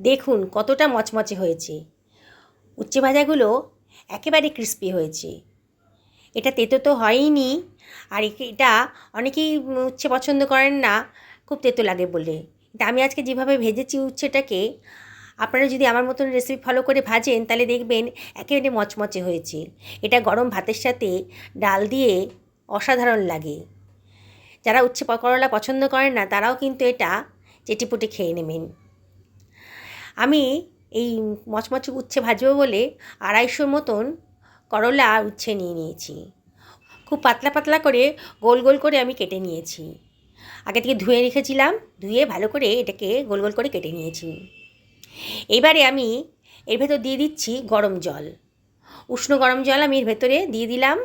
দেখুন কতটা মচমচে হয়েছে। উচ্ছে ভাজাগুলো একেবারে ক্রিস্পি হয়েছে। এটা তেতো তো হয়ইনি আর এটা অনেকেই উচ্ছে পছন্দ করেন না, খুব তেতো লাগে বলে। তা আমি আজকে যেভাবে ভেজেছি উচ্ছেটাকে, আপনারা যদি আমার মতন রেসিপি ফলো করে ভাজেন, তাহলে দেখবেন একেবারে মচমচে হয়েছে। এটা গরম ভাতের সাথে ডাল দিয়ে অসাধারণ লাগে। যারা উচ্ছে করলা পছন্দ করেন না, তারাও কিন্তু এটা চেটিপুটে খেয়ে নেবেন। আমি এই মচমচে উচ্ছে ভাজবো বলে আড়াইশোর মতন করলা উচ্ছে নিয়ে নিয়েছি। খুব পাতলা পাতলা করে গোল গোল করে আমি কেটে নিয়েছি। আগে থেকে ধুয়ে রেখেছিলাম, ধুয়ে ভালো করে এটাকে গোল গোল করে কেটে নিয়েছি। এবারে আমি এর ভেতর দিয়ে দিচ্ছি গরম জল। উষ্ণ গরম জল আমি এর ভেতরে দিয়ে দিলাম।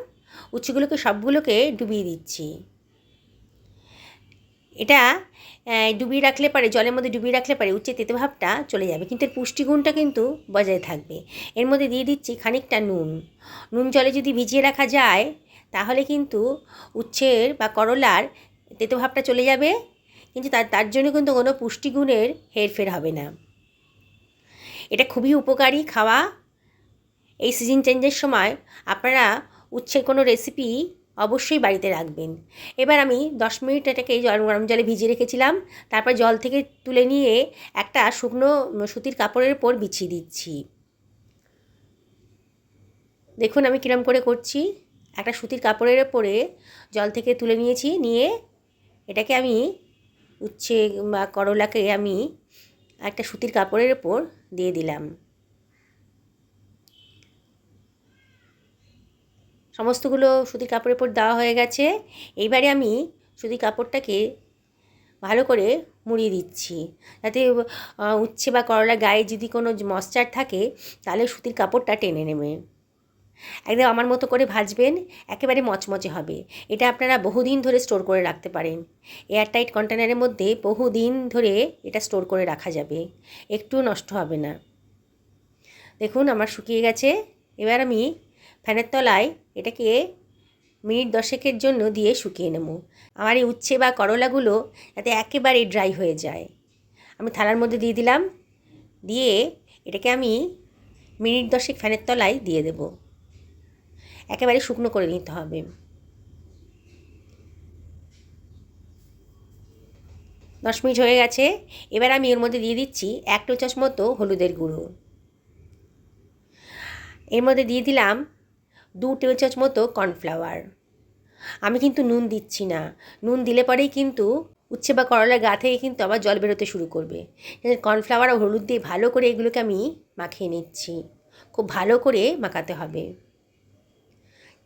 উচ্ছেগুলোকে সবগুলোকে ডুবিয়ে দিচ্ছি। এটা ডুবিয়ে রাখলে পারে, জলের মধ্যে ডুবিয়ে রাখলে পারে, উচ্চে তেতো ভাবটা চলে যাবে। কিন্তু এর পুষ্টিগুণটা কিন্তু বজায় থাকবে। এর মধ্যে দিয়ে দিচ্ছি খানিকটা নুন। নুন জলে যদি ভিজিয়ে রাখা যায়, তাহলে কিন্তু উচ্ছের বা করলার তেতো ভাবটা চলে যাবে, কিন্তু তার তার জন্য কিন্তু কোনো পুষ্টিগুণের হেরফের হবে না। এটা খুবই উপকারী খাওয়া। এই সিজন চেঞ্জের সময় আপনারা উচ্ছের কোনো রেসিপি অবশ্যই বাড়িতে রাখবেন। এবার আমি দশ মিনিট এটাকে গরম জলে ভিজিয়ে রেখেছিলাম। তারপর জল থেকে তুলে নিয়ে একটা শুকনো সুতির কাপড়ের উপর বিছিয়ে দিচ্ছি। দেখুন আমি কিরম করে করছি। একটা সুতির কাপড়ের ওপরে জল থেকে তুলে নিয়েছি, নিয়ে এটাকে আমি উচ্ছে বা করলাকে আমি একটা সুতির কাপড়ের ওপর দিয়ে দিলাম। সমস্তগুলো সুতির কাপড়ের উপর দেওয়া হয়ে গেছে। এইবারে আমি সুতির কাপড়টাকে ভালো করে মুড়িয়ে দিচ্ছি। যাতে উচ্ছে বা করলা গায়ে যদি কোনো মশ্চার থাকে, তাহলে সুতির কাপড়টা টেনে নেবে। একদম আমার মতো করে ভাজবেন, একেবারে মচমচে হবে। এটা আপনারা বহুদিন ধরে স্টোর করে রাখতে পারেন। এয়ারটাইট কন্টেনারের মধ্যে বহুদিন ধরে এটা স্টোর করে রাখা যাবে। একটু নষ্ট হবে না। দেখুন, আমার শুকিয়ে গেছে। এবার আমি ফ্যানের তলায় এটাকে মিনিট দশেকের জন্য দিয়ে শুকিয়ে নেব। আমার এই উচ্ছে বা করলাগুলো যাতে একেবারে ড্রাই হয়ে যায়। আমি থালার মধ্যে দিয়ে দিলাম। দিয়ে এটাকে আমি মিনিট দশেক ফ্যানের তলায় দিয়ে দেব। একেবারে শুকনো করে নিতে হবে। দশ মিনিট হয়ে গেছে। এবার আমি ওর মধ্যে দিয়ে দিচ্ছি এক টো চামচ মতো হলুদের গুঁড়ো। এর মধ্যে দিয়ে দিলাম দু টেবিল চামচ মতো কর্নফ্লাওয়ার। আমি কিন্তু নুন দিচ্ছি না। নুন দিলে পরেই কিন্তু উচ্ছে বা করলার গা থেকে কিন্তু আবার জল বেরোতে শুরু করবে। কর্নফ্লাওয়ার আর হলুদ দিয়ে ভালো করে এগুলোকে আমি মাখিয়ে নিচ্ছি। খুব ভালো করে মাখাতে হবে।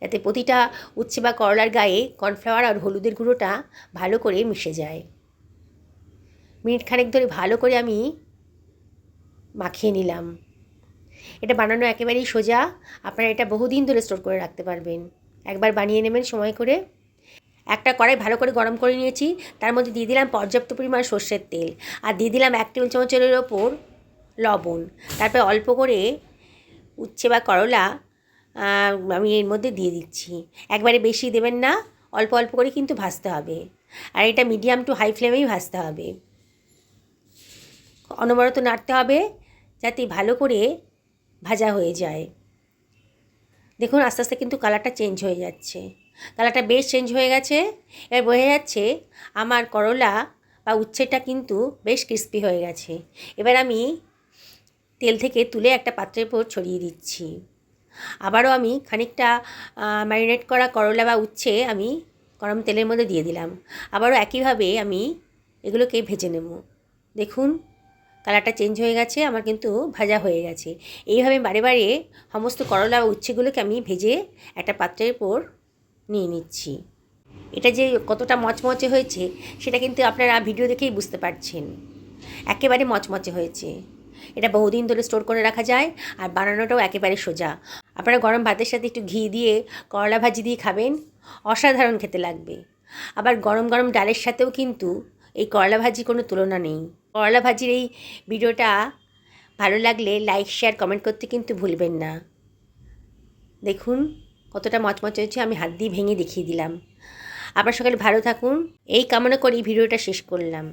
যাতে প্রতিটা উচ্ছে বা করলার গায়ে কর্নফ্লাওয়ার আর হলুদের গুঁড়োটা ভালো করে মিশে যায়। মিনিট খানেক ধরে ভালো করে আমি মাখিয়ে নিলাম। এটা বানানো একেবারেই সোজা। আপনারা এটা বহুদিন ধরে স্টোর করে রাখতে পারবেন। একবার বানিয়ে নেবেন সময় করে। একটা কড়াই ভালো করে গরম করে নিয়েছি। তার মধ্যে দিয়ে দিলাম পর্যাপ্ত পরিমাণ সর্ষের তেল। আর দিয়ে দিলাম এক টেবিল চামচের ওপর লবণ। তারপর অল্প করে উচ্ছে বা করলা আমি এর মধ্যে দিয়ে দিচ্ছি। একবারে বেশি দেবেন না, অল্প অল্প করে কিন্তু ভাজতে হবে। আর এটা মিডিয়াম টু হাই ফ্লেমেই ভাজতে হবে। অনবরত নাড়তে হবে, যাতে ভালো করে ভাজা হয়ে যায়। দেখুন, আস্তে আস্তে কিন্তু কালারটা চেঞ্জ হয়ে যাচ্ছে। কালারটা বেশ চেঞ্জ হয়ে গেছে। এবার বোঝা যাচ্ছে আমার করলা বা উচ্ছেটা কিন্তু বেশ ক্রিস্পি হয়ে গেছে। এবার আমি তেল থেকে তুলে একটা পাত্রের উপর ছড়িয়ে দিচ্ছি। আবারও আমি খানিকটা ম্যারিনেট করা করলা বা উচ্ছে আমি গরম তেলের মধ্যে দিয়ে দিলাম। আবারও একইভাবে আমি এগুলোকে ভেজে নেব। দেখুন কালারটা চেঞ্জ হয়ে গেছে, আমার কিন্তু ভাজা হয়ে গেছে। এইভাবে বারে বারে সমস্ত করলা উচ্ছেগুলোকে আমি ভেজে একটা পাত্রের উপর নিয়ে নিচ্ছি। এটা যে কতটা মচমচে হয়েছে, সেটা কিন্তু আপনারা ভিডিও দেখেই বুঝতে পারছেন। একেবারে মচমচে হয়েছে। এটা বহুদিন ধরে স্টোর করে রাখা যায় আর বানানোটাও একেবারে সোজা। আপনারা গরম ভাতের সাথে একটু ঘি দিয়ে করলা ভাজি দিয়ে খাবেন, অসাধারণ খেতে লাগবে। আবার গরম গরম ডালের সাথেও কিন্তু এই করলা ভাজি কোনো তুলনা নেই। করলা ভাজির এই ভিডিওটা ভালো লাগলে লাইক শেয়ার কমেন্ট করতে কিন্তু ভুলবেন না। দেখুন কতটা মচমচ হয়েছে আমি হাত দিয়ে ভেঙে দেখিয়ে দিলাম। আপনার সকালে ভালো থাকুন। এই কামনা করেই ভিডিওটা শেষ করলাম।